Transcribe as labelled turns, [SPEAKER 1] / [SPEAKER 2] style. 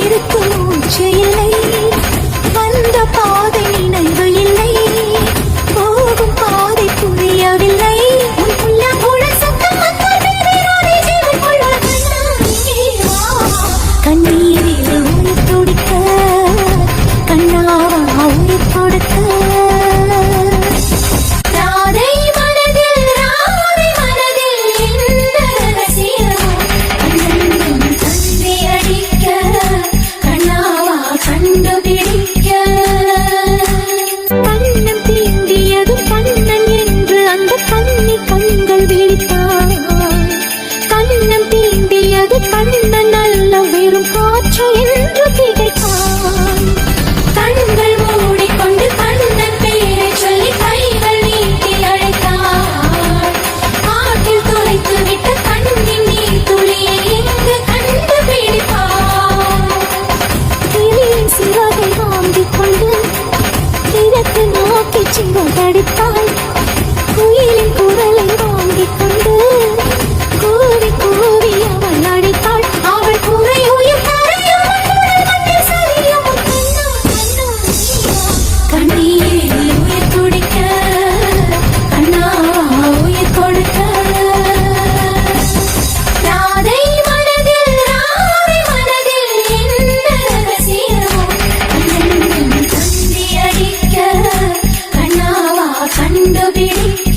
[SPEAKER 1] இருக்கும் மூச்சு இல்லை வந்த பாதை நினைவு Thank you. உலகத்தை நோக்கி சிங்கம் தடித்தாய் குயிலின் குரலை வாங்கிக் கொண்டு నిండు విడి